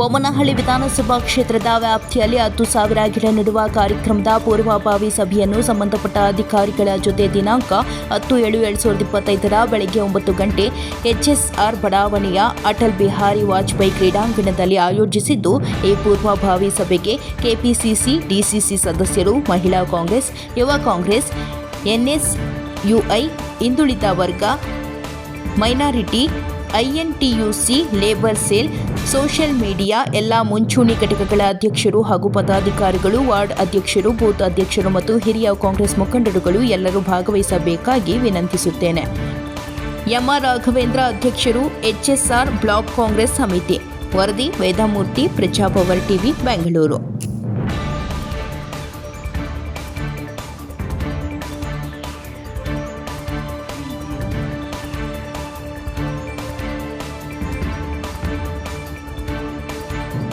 ಬೊಮ್ಮನಹಳ್ಳಿ ವಿಧಾನಸಭಾ ಕ್ಷೇತ್ರದ ವ್ಯಾಪ್ತಿಯಲ್ಲಿ ಹತ್ತು ಸಾವಿರ ಗಿಡ ನೆಡುವ ಕಾರ್ಯಕ್ರಮದ ಪೂರ್ವಭಾವಿ ಸಭೆಯನ್ನು ಸಂಬಂಧಪಟ್ಟ ಅಧಿಕಾರಿಗಳ ಜೊತೆ ದಿನಾಂಕ ಹತ್ತು ಏಳು ಎರಡು ಸಾವಿರದ ಇಪ್ಪತ್ತೈದರ ಬೆಳಗ್ಗೆ ಒಂಬತ್ತು ಗಂಟೆ ಎಚ್ಎಸ್ಆರ್ ಬಡಾವಣೆಯ ಅಟಲ್ ಬಿಹಾರಿ ವಾಜಪೇಯಿ ಕ್ರೀಡಾಂಗಣದಲ್ಲಿ ಆಯೋಜಿಸಿದ್ದು, ಈ ಪೂರ್ವಭಾವಿ ಸಭೆಗೆ ಕೆಪಿಸಿಸಿ, ಡಿಸಿಸಿ ಸದಸ್ಯರು, ಮಹಿಳಾ ಕಾಂಗ್ರೆಸ್, ಯುವ ಕಾಂಗ್ರೆಸ್, ಎನ್ಎಸ್ಯುಐ, ಹಿಂದುಳಿದ ವರ್ಗ, minority INTUC labour cell social media ಎಲ್ಲ ಮುಂಚೂಣಿ ಘಟಕಗಳ ಅಧ್ಯಕ್ಷರು ಹಾಗೂ ಪದಾಧಿಕಾರಿಗಳು, ವಾರ್ಡ್ ಅಧ್ಯಕ್ಷರು, ಬೂತ್ ಅಧ್ಯಕ್ಷರು ಮತ್ತು ಹಿರಿಯ ಕಾಂಗ್ರೆಸ್ ಮುಖಂಡರುಗಳು ಎಲ್ಲರೂ ಭಾಗವಹಿಸಬೇಕಾಗಿ ವಿನಂತಿಸುತ್ತೇನೆ. ಎಂಆರ್ ರಾಘವೇಂದ್ರ ಅಧ್ಯಕ್ಷರು ಎಚ್ಎಸ್ಆರ್ ಬ್ಲಾಕ್ ಕಾಂಗ್ರೆಸ್ ಸಮಿತಿ, ವರದಿ ವೇದಮೂರ್ತಿ, ಪ್ರಜಾಪವರ್ ಟಿವಿ, ಬೆಂಗಳೂರು.